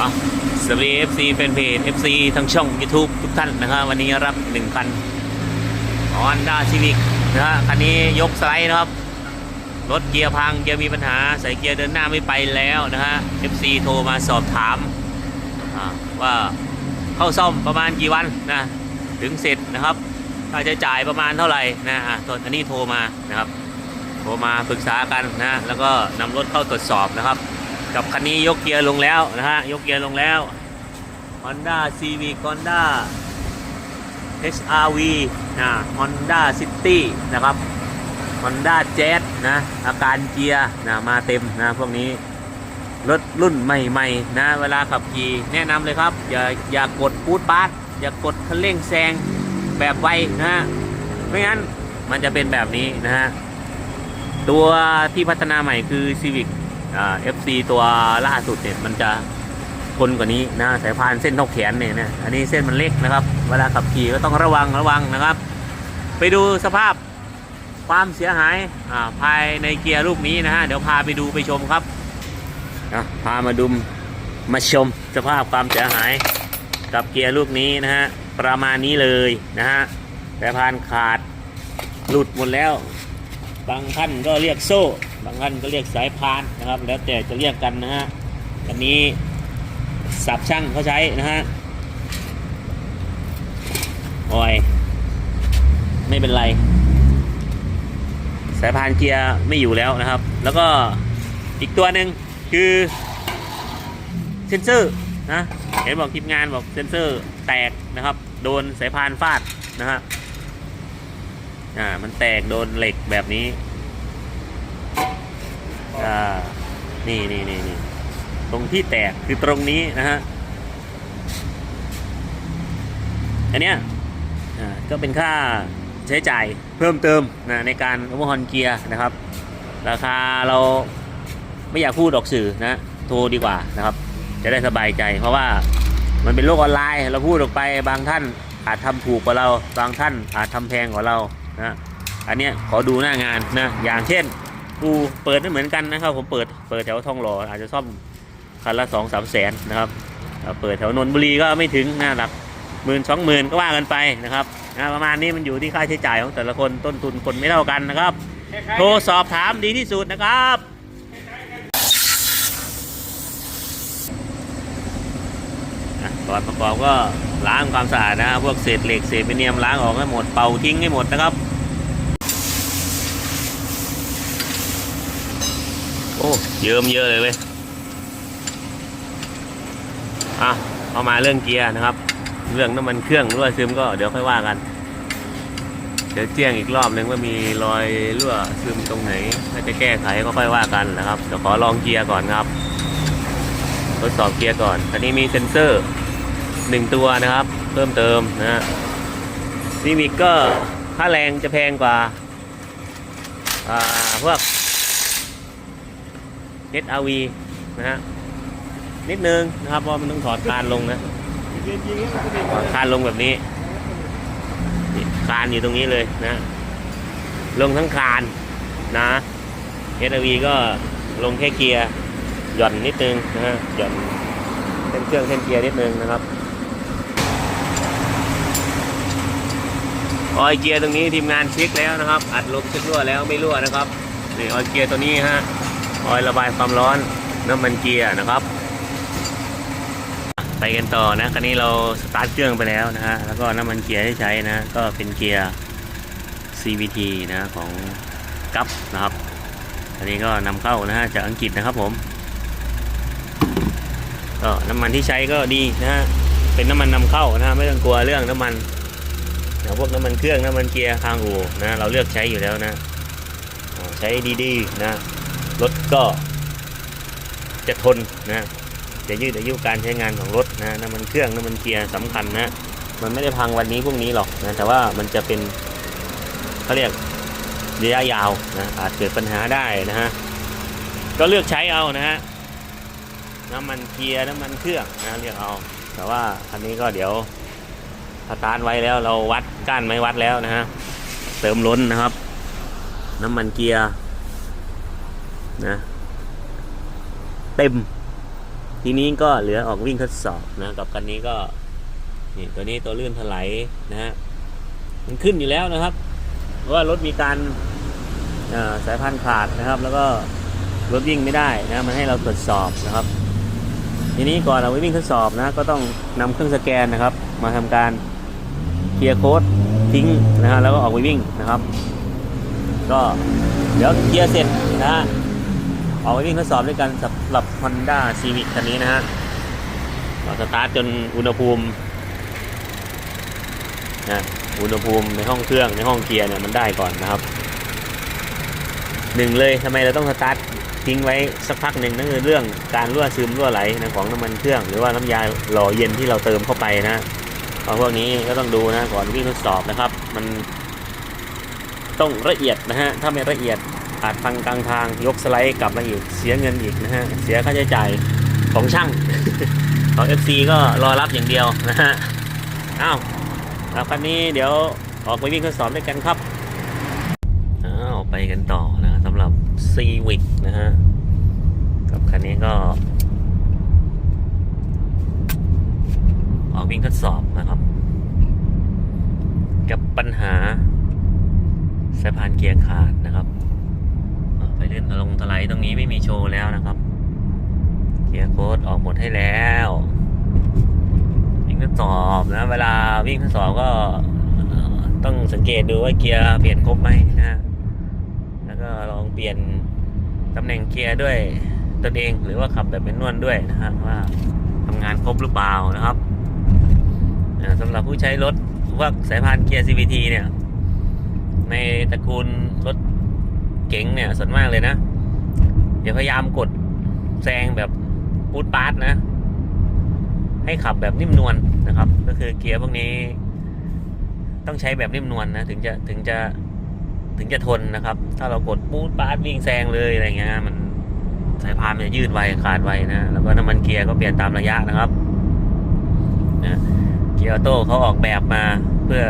อะสวัสดี FC แฟนเพจ FC ทั้งช่อง YouTube ทุกท่านนะครับวันนี้รับ1คัน Honda Civic นะฮะคันนี้ยกสไลด์นะครับ รถเกียร์พังเกียร์มีปัญหาใส่เกียร์เดินหน้าไม่ไปแล้วนะฮะ FC โทรมาสอบถามว่าเข้าซ่อมประมาณกี่วันนะถึงเสร็จนะครับค่าใช้จ่ายประมาณเท่าไหร่นะอะตอนนี้โทรมานะครับ โทรมาปรึกษากันนะแล้วก็นำรถเข้าตรวจสอบนะครับ กับคันนี้ยกเกียร์ลงแล้วนะฮะ ยกเกียร์ลงแล้ว Honda Civic Honda HRV นะ Honda City นะครับ Honda Jazz นะ อาการเกียร์นะมาเต็มนะพวกนี้ รถรุ่นใหม่ๆนะ เวลาขับขี่แนะนำเลยครับ อย่าอย่ากดปูดปาร์ตอย่ากดคันเร่งแซงแบบไวนะฮะ ไม่งั้นมันจะเป็นแบบนี้นะฮะ ตัวที่พัฒนาใหม่คือ Civic เอ่า FC ตัวล่าสุดเนี่ยมันจะทนกว่านี้นะสายพานเส้นเท่าแขนเนี่ยนะอันนี้เส้นมันเล็กนะครับ เวลาขับขี่ก็ต้องระวังระวังนะครับ ไปดูสภาพความเสียหายาภายในเกียร์ลูกนี้นะฮะเดี๋ยวพาไปดูไปชมครับอะพามาดูมาชมสภาพความเสียหายกับเกียร์ลูกนี้นะฮะประมาณนี้เลยนะฮะสายพานขาดหลุดหมดแล้ว บางท่านก็เรียกโซ่ บางท่านก็เรียกสายพานนะครับ แล้วแต่จะเรียกกันนะฮะอันนี้สับช่างเขาใช้นะฮะโอ้ยไม่เป็นไร สายพานเกียร์ไม่อยู่แล้วนะครับ แล้วก็อีกตัวหนึ่งคือเซนเซอร์นะเห็นบอกทีมงานบอกเซนเซอร์แตกนะครับ โดนสายพานฟาดนะฮะอ่ามันแตกโดนเหล็กแบบนี้ อ่านี่นี่นี่นี่ตรงที่แตกคือตรงนี้นะฮะอันเนี้ยก็เป็นค่าใช้จ่ายเพิ่มเติมนะในการอุปกรณ์เกียร์นะครับ ราคาเราไม่อยากพูดออกสื่อนะโทรดีกว่านะครับ จะได้สบายใจ เพราะว่ามันเป็นโลกออนไลน์เราพูดออกไปบางท่านอาจทำถูกกว่าเรา บางท่านอาจทำแพงกว่าเรานะอันเนี้ยขอดูหน้างานนะอย่างเช่น กูเปิดไม่เหมือนกันนะครับ ผมเปิดเปิดแถวทองหล่ออาจจะซ่อมคันละสองสามแสนนะครับเอ่อเปิดแถวนนทบุรีก็ไม่ถึงหน้าหลักหมื่นสองหมื่นก็ว่ากันไปนะครับนะประมาณนี้มันอยู่ที่ค่าใช้จ่ายของแต่ละคนต้นทุนคนไม่เท่ากันนะครับโทรสอบถามดีที่สุดนะครับอะก่อนประกอบก็ล้างความสะอาดนะครับพวกเศษเหล็กเศษเบเนียมล้างออกให้หมดเป่าทิ้งให้หมดนะครับ โอ้เยิ้มเยอะเลยเว้ยอะเอามาเรื่องเกียร์นะครับ เรื่องน้ำมันเครื่องรั่วซึมก็เดี๋ยวค่อยว่ากัน เดี๋ยวแจ้งอีกรอบนึงว่ามีรอยรั่วซึมตรงไหนถ้าจะแก้ไขก็ค่อยว่ากันนะครับเดี๋ยวขอลองเกียร์ก่อนครับทดสอบเกียร์ก่อนอันนี้มีเซ็นเซอร์หนึ่งตัวนะครับ เพิ่มเติมนะฮะซีวิกก็ค่าแรงจะแพงกว่าอ่าพวก SRV นะฮะนิดนึงนะครับเพราะมันต้องถอดคานลงนะถอดคานลงแบบนี้คานอยู่ตรงนี้เลยนะ ลงทั้งคานนะ SRV ก็ลงแค่เกียร์หย่อนนิดนึงนะฮะหย่อนเส้นเครื่องเส้นเกียร์นิดนึงนะครับออยเกียร์ตรงนี้ทีมงานเช็คแล้วนะครับ อัดลมเช็ครั่วแล้วไม่รั่วนะครับนี่ออยเกียร์ตัวนี้ฮะ ออยระบายความร้อนน้ำมันเกียร์นะครับ ไปกันต่อนะคันนี้เราสตาร์ทเครื่องไปแล้วนะฮะ แล้วก็น้ำมันเกียร์ที่ใช้นะ ก็เป็นเกียร์ CVT นะของกัปนะครับ อันนี้ก็นำเข้านะฮะจากอังกฤษนะครับผม ก็น้ำมันที่ใช้ก็ดีนะฮะ เป็นน้ำมันนำเข้านะฮะ ไม่ต้องกลัวเรื่องน้ำมันนะพวกน้ำมันเครื่องน้ำมันเกียร์คางอู่นะ เราเลือกใช้อยู่แล้วนะ ใช้ดีๆนะ รถก็จะทนนะจะยืดอายุการใช้งานของรถนะน้ำมันเครื่องน้ำมันเกียร์สำคัญนะ มันไม่ได้พังวันนี้พรุ่งนี้หรอกนะแต่ว่ามันจะเป็นเขาเรียกระยะยาวนะอาจเกิดปัญหาได้นะฮะก็เลือกใช้เอานะฮะน้ำมันเกียร์น้ำมันเครื่องนะเรียกเอา แต่ว่าอันนี้ก็เดี๋ยวสตาร์ทไว้แล้วเราวัดก้านไม้วัดแล้วนะฮะเติมล้นนะครับ น้ำมันเกียร์ นะเต็ม ทีนี้ก็เหลือออกวิ่งทดสอบนะกับคันนี้ก็นี่ตัวนี้ตัวลื่นถลายนะฮะมันขึ้นอยู่แล้วนะครับ เพราะว่ารถมีการสายพานขาดนะครับ แล้วก็รถวิ่งไม่ได้นะมันให้เราตรวจสอบนะครับ ทีนี้ก่อนเราไปวิ่งทดสอบนะก็ต้องนำเครื่องสแกนนะครับ มาทำการเคลียร์โค้ดทิ้งนะฮะแล้วก็ออกไปวิ่งนะครับ ก็เดี๋ยวเคลียร์เสร็จนะฮะ ออกไปวิ่งทดสอบด้วยกันสำหรับ Honda Civic คันนี้นะฮะเราสตาร์ทจนอุณหภูมินะอุณหภูมิในห้องเครื่องในห้องเกียร์เนี่ยมันได้ก่อนนะครับหนึ่งเลยทำไมเราต้องสตาร์ททิ้งไว้สักพักหนึ่งนั่นคือเรื่องการรั่วซึมรั่วไหลนะของน้ำมันเครื่อง หรือว่าน้ำยาหล่อเย็นที่เราเติมเข้าไปนะเพราะพวกนี้ก็ต้องดูนะก่อนวิ่งทดสอบนะครับ มันต้องละเอียดนะฮะถ้าไม่ละเอียด อาจพังกลางทางยกสไลด์กลับมาอีกเสียเงินอีกนะฮะเสียค่าใช้จ่ายของช่างของ FC ก็รอรับอย่างเดียวนะฮะอ้าวแล้วคันนี้เดี๋ยวออกไปวิ่งทดสอบด้วยกันครับอ้าวไปกันต่อนะสำหรับ Civic นะฮะกับคันนี้ก็ ออกวิ่งทดสอบนะครับ กับปัญหาสายพานเกียร์ขาดนะครับ ไปเล่นลงทลายตรงนี้ไม่มีโชว์แล้วนะครับเกียร์โค้ดออกหมดให้แล้ววิ่งทดสอบนะเวลาวิ่งทดสอบก็ต้องสังเกตดูว่าเกียร์เปลี่ยนครบไหมนะแล้วก็ลองเปลี่ยนตำแหน่งเกียร์ด้วยตนเองหรือว่าขับแบบเป็นนวลด้วยนะฮะว่าทำงานครบหรือเปล่านะครับอ่าสำหรับผู้ใช้รถพวกสายพานเกียร์ CVT เนี่ย ในตระกูลรถ เก๋งเนี่ยส่วนมากเลยนะอย่าพยายามกดแซงแบบปูดปาร์ตนะ ให้ขับแบบนิ่มนวลนะครับ ก็คือเกียร์พวกนี้ ต้องใช้แบบนิ่มนวลนะถึงจะถึงจะถึงจะทนนะครับ ถ้าเรากดปูดปาร์ตวิ่งแซงเลยอะไรเงี้ยมันสายพานมันจะยืดไวขาดไวนะแล้วก็น้ำมันเกียร์ก็เปลี่ยนตามระยะนะครับนะเกียร์ออโต้เขาออกแบบมาเพื่อ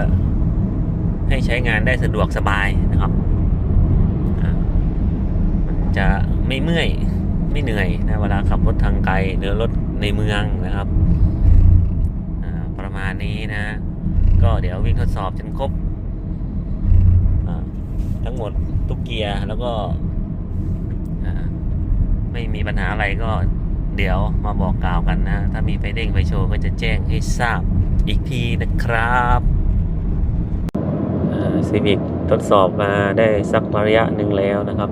ให้ใช้งานได้สะดวกสบายนะครับ จะไม่เมื่อยไม่เหนื่อยนะเวลาขับรถทางไกลหรือรถในเมืองนะครับประมาณนี้นะ ก็เดี๋ยววิ่งทดสอบจนครบทั้งหมดทุกเกียร์แล้วก็ไม่มีปัญหาอะไรก็เดี๋ยวมาบอกกล่าวกันนะ ถ้ามีไฟเด้งไฟโชว์ก็จะแจ้งให้ทราบอีกทีนะครับซีวิกทดสอบมาได้สักระยะหนึ่งแล้วนะครับ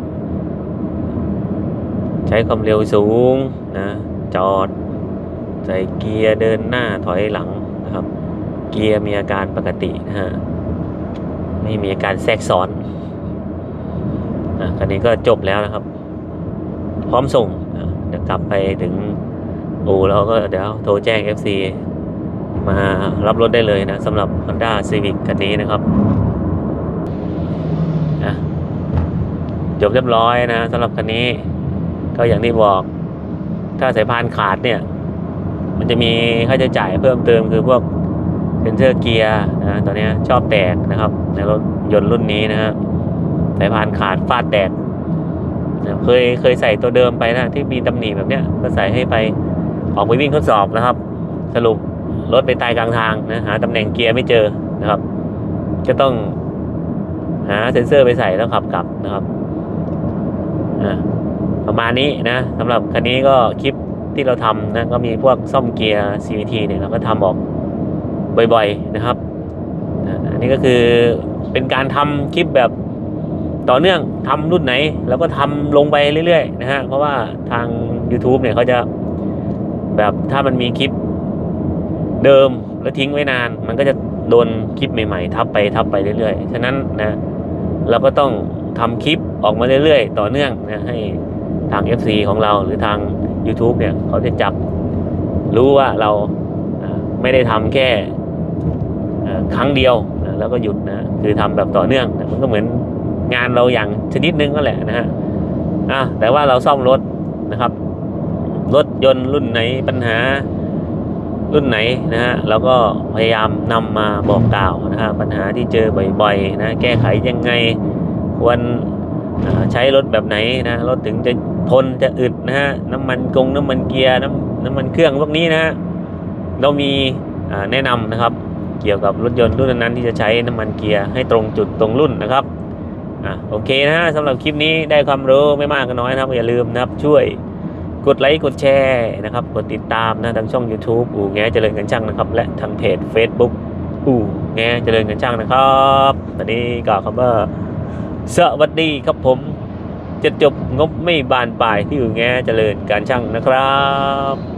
ใช้ความเร็วสูงนะ จอด ใส่เกียร์เดินหน้าถอยหลังนะครับ เกียร์มีอาการปกตินะฮะไม่มีอาการแทรกซ้อนอะคันนี้ก็จบแล้วนะครับ พร้อมส่งอะเดี๋ยวกลับไปถึงอู่แล้วก็เดี๋ยวโทรแจ้ง FC มารับรถได้เลยนะสำหรับ Honda Civic คันนี้นะครับนะจบเรียบร้อยนะสำหรับคันนี้ ก็อย่างที่บอก ถ้าสายพานขาดเนี่ย มันจะมีค่าใช้จ่ายเพิ่มเติมคือพวกเซนเซอร์เกียร์นะตอนนี้ชอบแตกนะครับ ในรถยนต์รุ่นนี้นะฮะสายพานขาดฟาดแตกนะเคยเคยใส่ตัวเดิมไปนะที่มีตำหนิแบบเนี้ยก็ใส่ให้ไปออกไปวิ่งทดสอบนะครับ สรุปรถไปตายกลางทางนะหาตำแหน่งเกียร์ไม่เจอนะครับก็ต้องหาเซ็นเซอร์ไปใส่แล้วขับกลับนะครับ ประมาณนี้นะสำหรับคันนี้ก็คลิปที่เราทำนะก็มีพวกซ่อมเกียร์ CVT เนี่ยเราก็ทำออกบ่อยๆนะครับอันนี้ก็คือเป็นการทำคลิปแบบต่อเนื่องทำรุ่นไหนแล้วก็ทำลงไปเรื่อยๆนะฮะเพราะว่าทาง YouTube เนี่ยเขาจะแบบถ้ามันมีคลิปเดิมแล้วทิ้งไว้นาน มันก็จะโดนคลิปใหม่ๆ ทับไปทับไปเรื่อยๆ ฉะนั้นนะเราก็ต้อง ทำคลิปออกมาเรื่อยๆ ต่อเนื่องนะให้ทาง FC ของเราหรือทาง YouTube เนี่ยเขาจะจับรู้ว่าเราไม่ได้ทำแค่ครั้งเดียวนะแล้วก็หยุดนะคือทำแบบต่อเนื่องนะมันก็เหมือนงานเราอย่างชนิดนึงก็แหละนะฮะอะแต่ว่าเราซ่อมรถนะครับ รถยนต์รุ่นไหนปัญหารุ่นไหนนะฮะเราก็พยายามนำมาบอกกล่าวนะฮะปัญหาที่เจอบ่อยๆนะแก้ไขยังไง ควรใช้รถแบบไหนนะรถถึงจะทนจะอึดนะฮะน้ำมันกงน้ำมันเกียร์น้ำน้ำมันเครื่องพวกนี้นะฮะเรามีแนะนำนะครับ เกี่ยวกับรถยนต์รุ่นนั้นที่จะใช้น้ำมันเกียร์ให้ตรงจุดตรงรุ่นนะครับอะโอเคนะฮะสำหรับคลิปนี้ได้ความรู้ไม่มากก็น้อยนะครับอย่าลืมนะครับช่วยกดไลค์กดแชร์นะครับกดติดตามนะทางช่อง YouTube อู่แงเจริญกันช่างนะครับ และทางเพจ Facebook อู่แงเจริญกันช่างนะครับตอนนี้ก็คำว่า สวัสดีครับผม จะจบงบไม่บานปลายที่อู่แงเจริญการช่างนะครับ